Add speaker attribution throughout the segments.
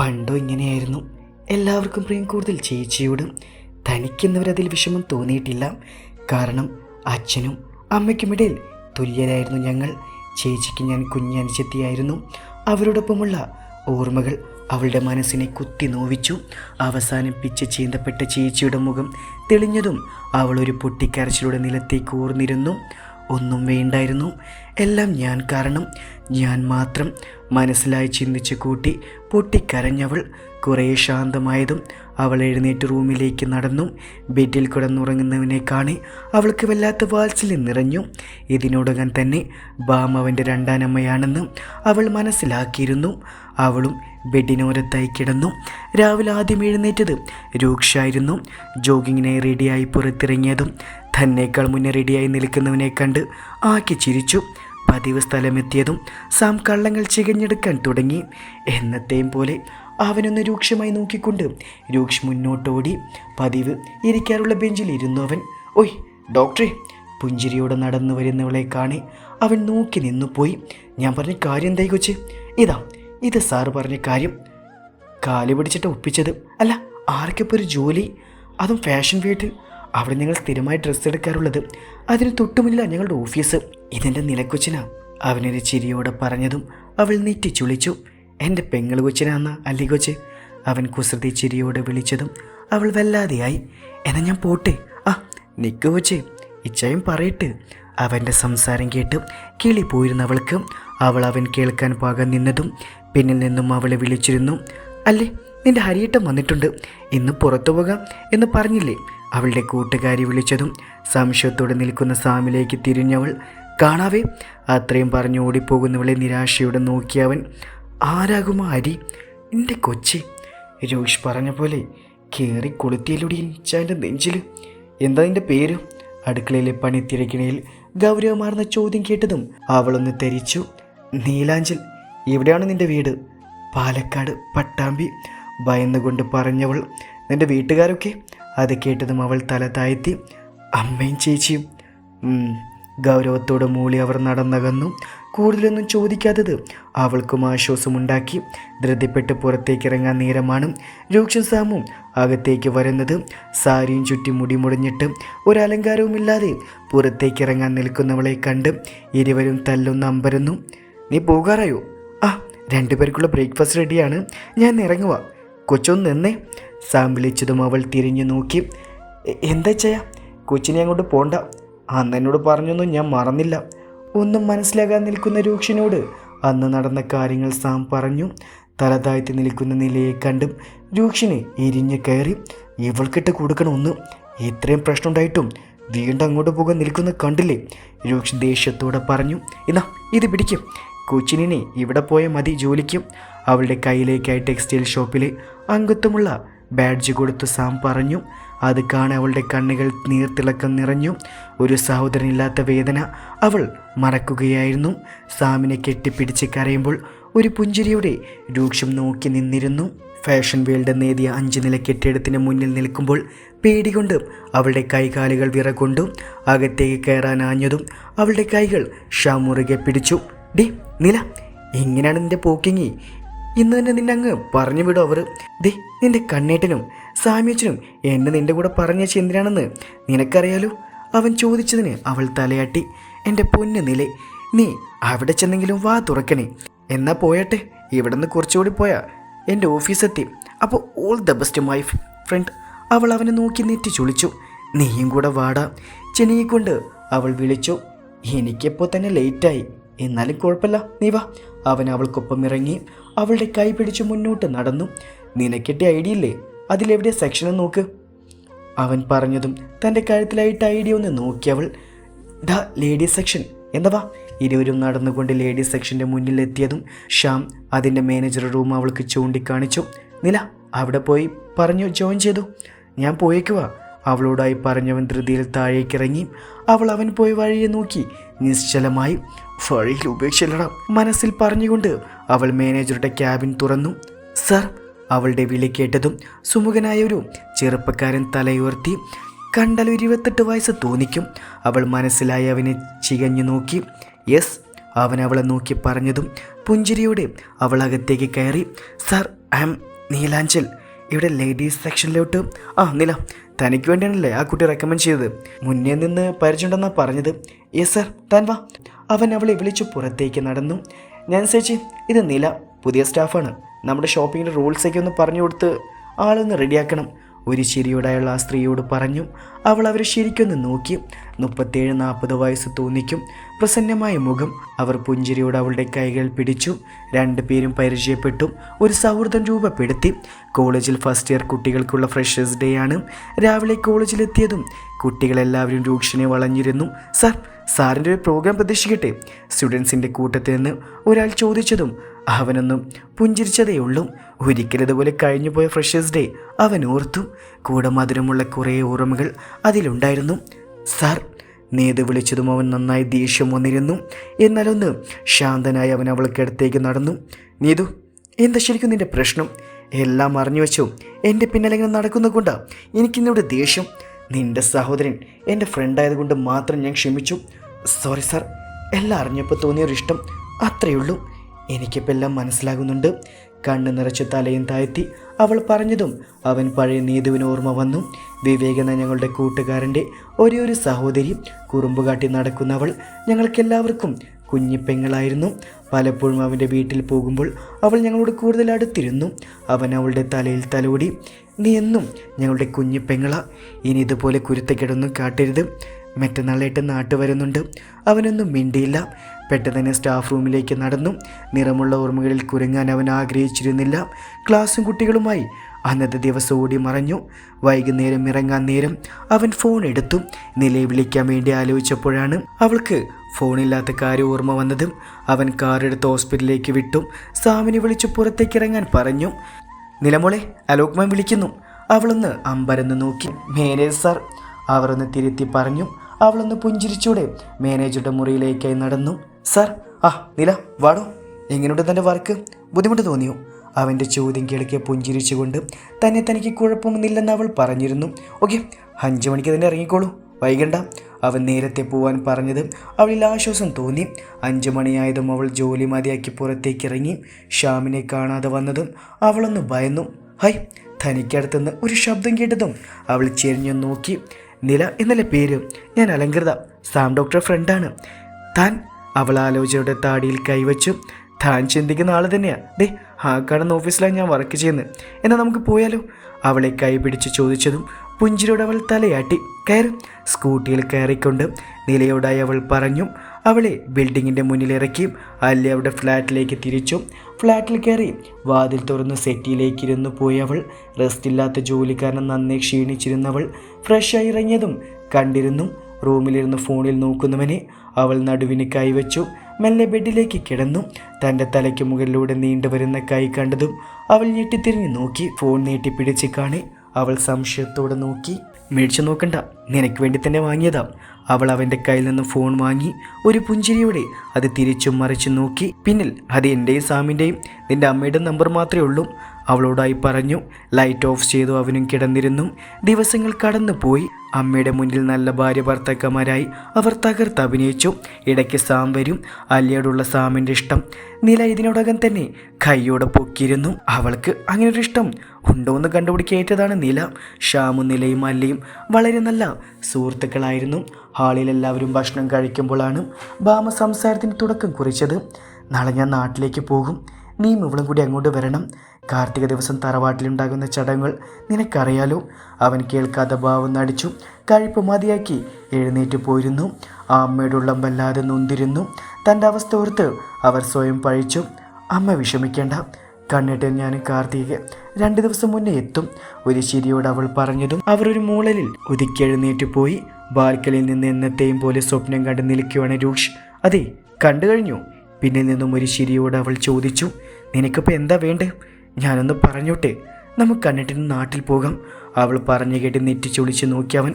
Speaker 1: പണ്ടോ ഇങ്ങനെയായിരുന്നു. എല്ലാവർക്കും പ്രിയം കൂടുതൽ ചേച്ചിയോട് തനിക്കെന്നവരതിൽ വിഷമം തോന്നിയിട്ടില്ല. കാരണം അച്ഛനും അമ്മയ്ക്കുമിടയിൽ തുല്യരായിരുന്നു ഞങ്ങൾ. ചേച്ചിക്ക് ഞാൻ കുഞ്ഞനുജത്തിയായിരുന്നു അവരോടൊപ്പമുള്ള ഓർമ്മകൾ അവളുടെ മനസ്സിനെ കുത്തി നോവിച്ചു. അവസാനം പിച്ച് ചീന്തപ്പെട്ട ചേച്ചിയുടെ മുഖം തെളിഞ്ഞതും അവളൊരു പൊട്ടിക്കരച്ചിലൂടെ നിലത്തേക്ക് ഊർന്നിരുന്നു. ഒന്നും വേണ്ടായിരുന്നു. എല്ലാം ഞാൻ കാരണം. ഞാൻ മാത്രം മനസ്സിലായി ചിന്തിച്ച് കൂട്ടി പൊട്ടിക്കരഞ്ഞവൾ കുറേ ശാന്തമായതും അവൾ എഴുന്നേറ്റ് റൂമിലേക്ക് നടന്നു. ബെഡിൽ കിടന്നുറങ്ങുന്നവനെ കാണി അവൾക്ക് വല്ലാത്ത വാത്സല്യം നിറഞ്ഞു. ഇതിനോടകം തന്നെ ബാം അവന്റെ രണ്ടാനമ്മയാണെന്ന് അവൾ മനസ്സിലാക്കിയിരുന്നു. അവളും ബെഡിനോരത്തായി കിടന്നു. രാവിലെ ആദ്യം എഴുന്നേറ്റത് രൂക്ഷായിരുന്നു. ജോഗിങ്ങിനായി റെഡിയായി പുറത്തിറങ്ങിയതും തന്നേക്കാൾ മുന്നേ റെഡിയായി നിൽക്കുന്നവനെ കണ്ട് ആക്കി ചിരിച്ചു. പതിവ് സ്ഥലമെത്തിയതും സാം കള്ളങ്ങൾ ചികഞ്ഞെടുക്കാൻ തുടങ്ങി. എന്നത്തെയും പോലെ അവനൊന്ന് രൂക്ഷമായി നോക്കിക്കൊണ്ട് രൂക്ഷ് മുന്നോട്ടോടി. പതിവ് ഇരിക്കാറുള്ള ബെഞ്ചിൽ ഇരുന്നു അവൻ. ഒയ് ഡോക്ടറെ പുഞ്ചിരിയോടെ നടന്നു വരുന്നവളെ കാണി. അവൻ നോക്കി നിന്നു പോയി. ഞാൻ പറഞ്ഞ കാര്യം എന്തായി കൊച്ച്? ഇതാ ഇത് സാറ് പറഞ്ഞ കാര്യം. കാൽ പിടിച്ചിട്ട് ഒപ്പിച്ചത്. അല്ല ആർക്കിപ്പോൾ ഒരു ജോലി? അതും ഫാഷൻ വീട്ടിൽ അവിടെ ഞങ്ങൾ സ്ഥിരമായി ഡ്രസ്സ് എടുക്കാറുള്ളത്. അതിന് തൊട്ടുമില്ല ഞങ്ങളുടെ ഓഫീസ് ഇതെന്റെ നിലക്കൊച്ചിനാ. അവനൊരു ചിരിയോടെ പറഞ്ഞതും അവൾ നെറ്റി ചുളിച്ചു. എന്റെ പെങ്ങൾ കൊച്ചിനാന്ന അല്ലി കൊച്ച്? അവൻ കുസൃതി ചിരിയോടെ വിളിച്ചതും അവൾ വല്ലാതെയായി. എന്നാൽ ഞാൻ പോട്ടെ. ആ നിക്ക് കൊച്ചേ. ഇച്ചയും പറയട്ട്. അവന്റെ സംസാരം കേട്ട് കിളി പോയിരുന്നവൾക്ക് അവൾ അവൻ കേൾക്കാൻ പാകം നിന്നതും പിന്നിൽ നിന്നും അവളെ വിളിച്ചിരുന്നു. അല്ലേ നിന്റെ ഹരിയേട്ടം വന്നിട്ടുണ്ട്. ഇന്ന് പുറത്തു പോകാം എന്ന് പറഞ്ഞില്ലേ? അവളുടെ കൂട്ടുകാരി വിളിച്ചതും സംശയത്തോടെ നിൽക്കുന്ന സാമിലേക്ക് തിരിഞ്ഞവൾ കാണാവേ അത്രയും പറഞ്ഞു ഓടിപ്പോകുന്നവളെ നിരാശയോടെ നോക്കിയവൻ ആരാകുമോ അരി? എന്റെ കൊച്ചി. രോഷ് പറഞ്ഞ പോലെ കയറി കൊളുത്തിയിലൂടെ ഇച്ചാന്റെ നെഞ്ചിൽ എന്താ നിന്റെ പേര്? അടുക്കളയിലെ പണി പണിത്തിരക്കിണയിൽ ഗൗരവമാർന്ന ചോദ്യം കേട്ടതും അവളൊന്ന് തെരിച്ചു നീലാഞ്ചൽ എവിടെയാണ് നിന്റെ വീട്? പാലക്കാട് പട്ടാമ്പി ഭയന്നുകൊണ്ട് പറഞ്ഞവൾ നിന്റെ വീട്ടുകാരൊക്കെ അത് കേട്ടതും അവൾ തല താഴ്ത്തി അമ്മയും ചേച്ചിയും. ഗൗരവത്തോട് മൂളി അവർ നടന്നകന്നു. കൂടുതലൊന്നും ചോദിക്കാത്തത്. അവൾക്കും ആശ്വാസമുണ്ടാക്കി. ധൃതിപ്പെട്ട് പുറത്തേക്ക് ഇറങ്ങാൻ നേരമാണ് രൂക്ഷൻ സാമും അകത്തേക്ക് വരുന്നത്. സാരിയും ചുറ്റി മുടി മുടിഞ്ഞിട്ട് ഒരലങ്കാരവുമില്ലാതെ പുറത്തേക്ക് ഇറങ്ങാൻ നിൽക്കുന്നവളെ കണ്ട് ഇരുവരും തല്ലൊന്ന് അമ്പരുന്നു. നീ പോകാറായോ? ആ രണ്ടുപേർക്കുള്ള ബ്രേക്ക്ഫാസ്റ്റ് റെഡിയാണ്. ഞാൻ ഇറങ്ങുക കൊച്ചൊന്ന് നിന്നേ. സാം വിളിച്ചതും അവൾ തിരിഞ്ഞു നോക്കി. എന്താ ചെയ്യാ കൊച്ചിനെ അങ്ങോട്ട് പോണ്ട. അന്ന് എന്നോട് പറഞ്ഞൊന്നും ഞാൻ മറന്നില്ല. ഒന്നും മനസ്സിലാകാൻ നിൽക്കുന്ന രൂക്ഷനോട് അന്ന് നടന്ന കാര്യങ്ങൾ സാം പറഞ്ഞു. തലതാഴ്ത്തി നിൽക്കുന്ന നിലയെ കണ്ടും രൂക്ഷന് എരിഞ്ഞ് കയറി. ഇവൾക്കിട്ട് കൊടുക്കണം ഒന്ന്. ഇത്രയും പ്രശ്നമുണ്ടായിട്ടും വീണ്ടും അങ്ങോട്ട് പോകാൻ നിൽക്കുന്ന കണ്ടില്ലേ? രൂക്ഷ് ദേഷ്യത്തോടെ പറഞ്ഞു. എന്നാ ഇത് പിടിക്കും. കൊച്ചിനെ ഇവിടെ പോയ മതി ജോലിക്കും. അവളുടെ കയ്യിലേക്കായി ടെക്സ്റ്റൈൽ ഷോപ്പിലെ അംഗത്വമുള്ള ബാഡ്ജ് കൊടുത്തു സാം പറഞ്ഞു. അത് കാണെ അവളുടെ കണ്ണുകൾ നീർത്തിളക്കം നിറഞ്ഞു. ഒരു സഹോദരനില്ലാത്ത വേദന അവൾ മറക്കുകയായിരുന്നു. സാമിനെ കെട്ടിപ്പിടിച്ച് കരയുമ്പോൾ ഒരു പുഞ്ചിരിയുടെ രൂക്ഷം നോക്കി നിന്നിരുന്നു. ഫാഷൻ വേൾഡ് നേടിയ അഞ്ച് നില കെട്ടിടത്തിന് മുന്നിൽ നിൽക്കുമ്പോൾ പേടികൊണ്ട് അവളുടെ കൈകാലുകൾ വിറകൊണ്ടും. അകത്തേക്ക് കയറാനാഞ്ഞതും അവളുടെ കൈകൾ ഷാമുറുകെ പിടിച്ചു. ഡി നില എങ്ങനെയാണ് നിന്റെ പോക്കിങ്ങി ഇന്ന് തന്നെ നിന്നെ അങ്ങ് പറഞ്ഞു വിടും അവർ ദേ നിന്റെ കണ്ണേട്ടനും സാമ്യച്ചനും എന്നെ നിന്റെ കൂടെ പറഞ്ഞ എന്തിനാണെന്ന് നിനക്കറിയാലോ? അവൻ ചോദിച്ചതിന് അവൾ തലയാട്ടി. എന്റെ പൊന്ന് നില നീ അവിടെ ചെന്നെങ്കിലും വാ തുറക്കണേ. എന്നാ പോയട്ടെ ഇവിടെ നിന്ന് കുറച്ചുകൂടി പോയാ എന്റെ ഓഫീസെത്തി. അപ്പോൾ all the best my friend അവൾ അവനെ നോക്കി നെറ്റി ചുളിച്ചു. നീയും കൂടെ വാടാ. ചെനിയെക്കൊണ്ട് അവൾ വിളിച്ചു. എനിക്കിപ്പോൾ തന്നെ ലേറ്റായി എന്നാലും കുഴപ്പമില്ല. നീ വാ. അവൻ അവൾക്കൊപ്പം ഇറങ്ങി അവളുടെ കൈ പിടിച്ച് മുന്നോട്ട് നടന്നു. നിനക്കെട്ടിയ ഐഡിയ ഇല്ലേ? അതിലെവിടെ സെക്ഷനും നോക്ക്. അവൻ പറഞ്ഞതും തന്റെ കഴുത്തിലായിട്ട് ഐഡിയ ഒന്ന് നോക്കിയവൾ ദ ലേഡീസ് സെക്ഷൻ എന്താ വാ? ഇരുവരും നടന്നുകൊണ്ട് ലേഡീസ് സെക്ഷന്റെ മുന്നിലെത്തിയതും ഷ്യാം അതിന്റെ മാനേജർ റൂം അവൾക്ക് ചൂണ്ടിക്കാണിച്ചു. നില അവിടെ പോയി പറഞ്ഞു ജോയിൻ ചെയ്തു. ഞാൻ പോയേക്കുവാ അവളോടായി പറഞ്ഞവൻ ധൃതിയിൽ താഴേക്കിറങ്ങി. അവൾ അവൻ പോയി വഴിയെ നോക്കി. നിശ്ചലമായി വഴിയിൽ ഉപേക്ഷില്ലട മനസ്സിൽ പറഞ്ഞുകൊണ്ട് അവൾ മാനേജറുടെ ക്യാബിൻ തുറന്നു. സർ അവളുടെ വിളി കേട്ടതും സുമുഖനായ ഒരു ചെറുപ്പക്കാരൻ തലയുയർത്തി കണ്ടാൽ ഇരുപത്തെട്ട് വയസ്സ് തോന്നിക്കും. അവൾ മനസ്സിലായി അവനെ ചികഞ്ഞു നോക്കി. യെസ് അവൻ അവളെ നോക്കി പറഞ്ഞതും പുഞ്ചിരിയോടെ അവൾ അകത്തേക്ക് കയറി. Sir I'm Neelanchal. ഇവിടെ ലേഡീസ് സെക്ഷനിലോട്ട്. ആ നില തനിക്ക് വേണ്ടിയാണല്ലേ ആ കുട്ടി റെക്കമെൻഡ് ചെയ്തത്? മുന്നേ നിന്ന് പരിചയമുണ്ടെന്നാണ് പറഞ്ഞത്. യെസ് സർ താൻ വാ. അവൻ അവളെ വിളിച്ചു പുറത്തേക്ക് നടന്നു. ഞാൻ ചേച്ചി ഇത് നില. പുതിയ സ്റ്റാഫാണ്. നമ്മുടെ ഷോപ്പിങ്ങിന്റെ റൂൾസൊക്കെ ഒന്ന് പറഞ്ഞു കൊടുത്ത് ആളൊന്ന് റെഡിയാക്കണം ഒരു ചിരിയുടെയുള്ള ആ സ്ത്രീയോട് പറഞ്ഞു അവൾ അവരെ ശരിക്കൊന്ന് നോക്കി. മുപ്പത്തേഴ് നാൽപ്പത് വയസ്സ് തോന്നിക്കും. പ്രസന്നമായ മുഖം. അവർ പുഞ്ചിരിയോട് അവളുടെ കൈകൾ പിടിച്ചു. രണ്ടുപേരും പരിചയപ്പെട്ടു. ഒരു സൗഹൃദം രൂപപ്പെടുത്തി. കോളേജിൽ ഫസ്റ്റ് ഇയർ കുട്ടികൾക്കുള്ള ഫ്രഷേഴ്സ് ഡേ ആണ്. രാവിലെ കോളേജിലെത്തിയതും കുട്ടികളെല്ലാവരും രൂക്ഷനെ വളഞ്ഞിരുന്നു. സാർ സാറിന്റെ ഒരു പ്രോഗ്രാം പ്രതീക്ഷിക്കട്ടെ? സ്റ്റുഡൻസിന്റെ കൂട്ടത്തിൽ നിന്ന് ഒരാൾ ചോദിച്ചതും അവനൊന്നും പുഞ്ചിരിച്ചതേയുള്ളൂ. ഒരിക്കലതുപോലെ കഴിഞ്ഞുപോയ ഫ്രഷേഴ്സ് ഡേ അവൻ ഓർത്തു കൂടെ മധുരമുള്ള കുറേ ഓർമ്മകൾ അതിലുണ്ടായിരുന്നു. സാർ നേത് വിളിച്ചതും അവൻ നന്നായി ദേഷ്യം വന്നിരുന്നു. എന്നാലൊന്ന് ശാന്തനായി അവൻ അവൾക്കടുത്തേക്ക് നടന്നു. നീതു എന്താ ശരിക്കും നിന്റെ പ്രശ്നം? എല്ലാം അറിഞ്ഞു വെച്ചോ? എന്റെ പിന്നാലെ ഇങ്ങനെ നടക്കുന്ന കൊണ്ടാ? എനിക്കിന്നിവിടെ ദേഷ്യം. നിന്റെ സഹോദരൻ എന്റെ ഫ്രണ്ടായതുകൊണ്ട് മാത്രം ഞാൻ ക്ഷമിച്ചു. സോറി സാർ എല്ലാം അറിഞ്ഞപ്പോൾ തോന്നിയൊരിഷ്ടം. അത്രയേ ഉള്ളൂ. എനിക്കിപ്പോൾ എല്ലാം മനസ്സിലാകുന്നുണ്ട്. കണ്ണ് നിറച്ച് തലയും താഴ്ത്തി അവൾ പറഞ്ഞതും അവൻ പഴയ നീതുവിന് ഓർമ്മ വന്നു. വിവേകന ഞങ്ങളുടെ കൂട്ടുകാരന്റെ ഒരേ ഒരു സഹോദരി. കുറുമ്പുകാട്ടി നടക്കുന്നവൾ ഞങ്ങൾക്കെല്ലാവർക്കും കുഞ്ഞിപ്പെങ്ങളായിരുന്നു പലപ്പോഴും അവന്റെ വീട്ടിൽ പോകുമ്പോൾ അവൾ ഞങ്ങളോട് കൂടുതൽ അടുത്തിരുന്നു. അവൻ അവളുടെ തലയിൽ തലോടി നീ എന്നും ഞങ്ങളുടെ കുഞ്ഞിപ്പെങ്ങള ഇനി ഇതുപോലെ കുരുത്തക്കെടൊന്നും കാട്ടരുത്. മറ്റന്നാളായിട്ട് നാട്ടു വരുന്നുണ്ട്. അവനൊന്നും മിണ്ടിയില്ല. പെട്ടെന്ന് തന്നെ സ്റ്റാഫ് റൂമിലേക്ക് നടന്നു. നിറമുള്ള ഓർമ്മകളിൽ കുരുങ്ങാൻ അവൻ ആഗ്രഹിച്ചിരുന്നില്ല. ക്ലാസ്സും കുട്ടികളുമായി അന്നത്തെ ദിവസം ഓടി മറഞ്ഞു. വൈകുന്നേരം ഇറങ്ങാൻ നേരം അവൻ ഫോൺ എടുത്തു. നിലയെ വിളിക്കാൻ വേണ്ടി ആലോചിച്ചപ്പോഴാണ് അവൾക്ക് ഫോണില്ലാത്ത കാര്യം ഓർമ്മ വന്നതും. അവൻ കാറെടുത്ത് ഹോസ്പിറ്റലിലേക്ക് വിട്ടു. സാമിനെ വിളിച്ച് പുറത്തേക്ക് ഇറങ്ങാൻ പറഞ്ഞു. നിലമോളെ അലോക്മാൻ വിളിക്കുന്നു. അവളൊന്ന് അമ്പരന്ന് നോക്കി. മേരേ സാർ അവർ ഒന്ന് തിരുത്തി പറഞ്ഞു. അവളൊന്ന് പുഞ്ചിരിച്ചൂടെ. മാനേജറുടെ മുറിയിലേക്കായി നടന്നു. സർ ആ നില വാടോ. എങ്ങനെയുണ്ട് തന്റെ വർക്ക്? ബുദ്ധിമുട്ട് തോന്നിയോ? അവന്റെ ചോദ്യം കേൾക്കിയ പുഞ്ചിരിച്ചുകൊണ്ട് തന്നെ തനിക്ക് കുഴപ്പമൊന്നുമില്ലെന്ന് അവൾ പറഞ്ഞിരുന്നു. ഓക്കെ അഞ്ച് മണിക്ക് തന്നെ ഇറങ്ങിക്കോളൂ. വൈകണ്ട. അവൻ നേരത്തെ പോവാൻ പറഞ്ഞത് അവളിൽ ആശ്വാസം തോന്നി. അഞ്ച് മണിയായതും അവൾ ജോലി മതിയാക്കി പുറത്തേക്ക് ഇറങ്ങി ഷ്യാമിനെ കാണാതെ വന്നതും അവളൊന്ന് ഭയന്നു. ഹൈ തനിക്കടുത്തുനിന്ന് ഒരു ശബ്ദം കേട്ടതും. അവൾ ചെരിഞ്ഞു നോക്കി. നില എന്നല്ല പേര്? ഞാൻ അലങ്കൃത. സാം ഡോക്ടർ ഫ്രണ്ടാണ്. താൻ അവൾ ആലോചനയുടെ താടിയിൽ കൈവച്ചു താൻ ചിന്തിക്കുന്ന ആൾ തന്നെയാണ് ദേ ആ കാണുന്ന ഓഫീസിലാണ് ഞാൻ വർക്ക് ചെയ്യുന്നത്. എന്നാൽ നമുക്ക് പോയാലോ? അവളെ കൈ പിടിച്ച് ചോദിച്ചതും പുഞ്ചിരിയോട് അവൾ തലയാട്ടി. കയറും. സ്കൂട്ടിയിൽ കയറിക്കൊണ്ട് നിലയോടായി അവൾ പറഞ്ഞു. അവളെ ബിൽഡിങ്ങിന്റെ മുന്നിലിറക്കിയും അല്ലെ അവിടെ ഫ്ലാറ്റിലേക്ക് തിരിച്ചു. ഫ്ലാറ്റിൽ കയറി. വാതിൽ തുറന്ന് സെറ്റിയിലേക്ക് പോയവൾ റെസ്റ്റില്ലാത്ത ജോലിക്കാരൻ നന്നേ ക്ഷീണിച്ചിരുന്നവൾ ഫ്രഷായി ഇറങ്ങിയതും കണ്ടിരുന്നു. റൂമിലിരുന്ന് ഫോണിൽ നോക്കുന്നവനെ അവൾ നടുവിന് കൈവച്ചു മെല്ലെ ബെഡിലേക്ക് കിടന്നു. തന്റെ തലയ്ക്ക് മുകളിലൂടെ നീണ്ടുവരുന്ന കൈ കണ്ടതും അവൾ ഞെട്ടിത്തിരിഞ്ഞ് നോക്കി. ഫോൺ നീട്ടി പിടിച്ച് കാണി അവൾ സംശയത്തോടെ നോക്കി. മേടിച്ചു നോക്കണ്ട. നിനക്ക് വേണ്ടി തന്നെ വാങ്ങിയതാ. അവൾ അവന്റെ കയ്യിൽ നിന്ന് ഫോൺ വാങ്ങി ഒരു പുഞ്ചിരിയോടെ അത് തിരിച്ചും മറിച്ചും നോക്കി. പിന്നിൽ അത് എന്റെയും സാമിന്റെയും നിന്റെ അമ്മയുടെ നമ്പർ മാത്രമേ ഉള്ളൂ. അവളോടായി പറഞ്ഞു ലൈറ്റ് ഓഫ് ചെയ്തു അവനും കിടന്നിരുന്നു. ദിവസങ്ങൾ കടന്നുപോയി. അമ്മയുടെ മുന്നിൽ നല്ല ഭാര്യ ഭർത്താക്കന്മാരായി അവർ തകർത്ത് അഭിനയിച്ചു. ഇടയ്ക്ക് സാം വരും. അല്ലയോടുള്ള സാമിന്റെ ഇഷ്ടം. നില ഇതിനോടകം തന്നെ കൈയോടെ പൊക്കിയിരുന്നു. അവൾക്ക് അങ്ങനെ ഒരു ഇഷ്ടം ഉണ്ടോ എന്ന് കണ്ടുപിടിക്കേറ്റതാണ് നില. ഷ്യാമും നിലയും അല്ലയും വളരെ നല്ല സുഹൃത്തുക്കളായിരുന്നു. ഹാളിൽ എല്ലാവരും ഭക്ഷണം കഴിക്കുമ്പോഴാണ് ഭാമ സംസാരത്തിന് തുടക്കം കുറിച്ചത്. നാളെ ഞാൻ നാട്ടിലേക്ക് പോകും. നീയും ഇവളും കൂടി അങ്ങോട്ട് വരണം. കാർത്തിക ദിവസം തറവാട്ടിലുണ്ടാകുന്ന ചടങ്ങുകൾ നിനക്കറിയാലോ. അവൻ കേൾക്കാതെ ഭാവം നടിച്ചു. കഴിപ്പ് മതിയാക്കി. എഴുന്നേറ്റ് പോയിരുന്നു. ആ അമ്മയുടെ ഉള്ളം വല്ലാതെ നൊന്തിരുന്നു. തന്റെ അവസ്ഥ ഓർത്ത് അവർ സ്വയം പഴിച്ചു. അമ്മ വിഷമിക്കേണ്ട. കണ്ണിട്ട് ഞാൻ കാർത്തിക രണ്ട് ദിവസം മുന്നേ എത്തും. ഒരു ചിരിയോട് അവൾ പറഞ്ഞതും അവർ ഒരു മൂളലിൽ ഒതുക്കിയെഴുന്നേറ്റ് പോയി. ബാൽക്കണിയിൽ നിന്ന് എന്നത്തെയും പോലെ സ്വപ്നം കണ്ട് നിൽക്കുവാണ് രൂക്ഷ്. അതെ കണ്ടു കഴിഞ്ഞു. പിന്നിൽ നിന്നും ഒരു ചിരിയോട് അവൾ ചോദിച്ചു നിനക്കിപ്പോൾ എന്താ വേണ്ടേ? ഞാനൊന്ന് പറഞ്ഞോട്ടെ? നമുക്ക് കണ്ടിട്ട് നാട്ടിൽ പോകാം. അവൾ പറഞ്ഞു കേട്ട് നെറ്റിച്ചൊളിച്ച് നോക്കിയവൻ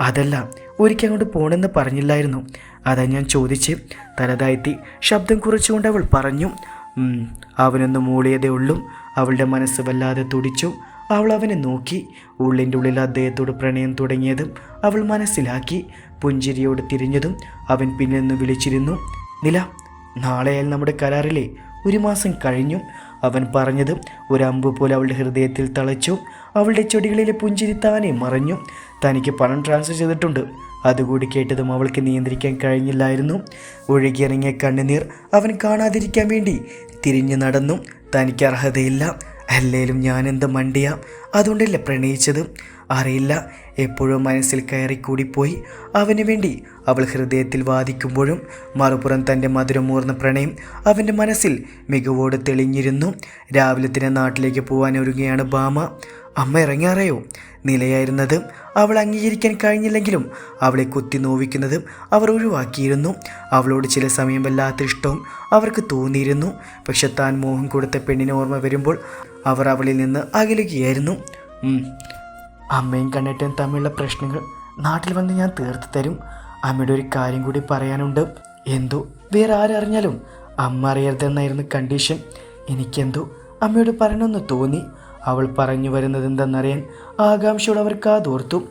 Speaker 1: അതല്ല ഒരിക്കൽ അങ്ങോട്ട് പോകണമെന്ന് പറഞ്ഞില്ലായിരുന്നു. അതാ ഞാൻ ചോദിച്ച്. തലതാഴ്ത്തി ശബ്ദം കുറച്ചുകൊണ്ട് അവൾ പറഞ്ഞു. അവനൊന്ന് മൂളിയതേ ഉള്ളൂ. അവളുടെ മനസ്സ് വല്ലാതെ തുടിച്ചു. അവൾ അവനെ നോക്കി. ഉള്ളിന്റെ ഉള്ളിൽ അദ്ദേഹത്തോട് പ്രണയം തുടങ്ങിയതും അവൾ മനസ്സിലാക്കി. പുഞ്ചിരിയോട് തിരിഞ്ഞതും അവൻ പിന്നെ നിന്ന് വിളിച്ചിരുന്നു നില നാളെയാൽ നമ്മുടെ കരാറിലെ ഒരു മാസം കഴിഞ്ഞു. അവൻ പറഞ്ഞത് ഒരു അമ്പ് പോലെ അവളുടെ ഹൃദയത്തിൽ തളച്ചു. അവളുടെ ചെടികളിലെ പുഞ്ചിരി താനെ മറഞ്ഞു. തനിക്ക് പണം ട്രാൻസ്ഫർ ചെയ്തിട്ടുണ്ട്. അതുകൂടി കേട്ടതും അവൾക്ക് നിയന്ത്രിക്കാൻ കഴിഞ്ഞില്ലായിരുന്നു. ഒഴുകിയിറങ്ങിയ കണ്ണുനീർ അവൻ കാണാതിരിക്കാൻ വേണ്ടി തിരിഞ്ഞു നടന്നു. തനിക്ക് അർഹതയില്ല. അല്ലേലും ഞാനെന്ത് മണ്ടിയ? അതുകൊണ്ടല്ലേ പ്രണയിച്ചത്? അറിയില്ല. എപ്പോഴും മനസ്സിൽ കയറിക്കൂടിപ്പോയി. അവന് വേണ്ടി അവൾ ഹൃദയത്തിൽ വാദിക്കുമ്പോഴും മറുപുറം തന്റെ മധുരമൂർന്ന പ്രണയം അവന്റെ മനസ്സിൽ മികവോട് തെളിഞ്ഞിരുന്നു. രാവിലെ തന്നെ നാട്ടിലേക്ക് പോകാൻ ഒരുങ്ങുകയാണ് ബാമ. അമ്മ ഇറങ്ങാറയോ? നിലയായിരുന്നത് അവൾ അംഗീകരിക്കാൻ കഴിഞ്ഞില്ലെങ്കിലും അവളെ കുത്തി നോവിക്കുന്നതും അവർ ഒഴിവാക്കിയിരുന്നു. അവളോട് ചില സമയം വല്ലാത്ത ഇഷ്ടവും അവർക്ക് തോന്നിയിരുന്നു. പക്ഷെ താൻ മോഹം കൊടുത്ത പെണ്ണിനെ ഓർമ്മ വരുമ്പോൾ അവർ അവളിൽ നിന്ന് അകലുകയായിരുന്നു. അമ്മയും കണ്ണേട്ടനും തമ്മിലുള്ള പ്രശ്നങ്ങൾ നാട്ടിൽ വന്ന് ഞാൻ തീർത്ത് തരും. അമ്മയുടെ ഒരു കാര്യം കൂടി പറയാനുണ്ട്. എന്തോ? വേറെ ആരറിഞ്ഞാലും അമ്മ അറിയരുതെന്നായിരുന്നു കണ്ടീഷൻ എനിക്കെന്തോ അമ്മയോട് പറയണമെന്ന് തോന്നി. അവൾ പറഞ്ഞു വരുന്നത് എന്തെന്നറിയാൻ ആകാംക്ഷയോട് അവർ കാതോർത്തു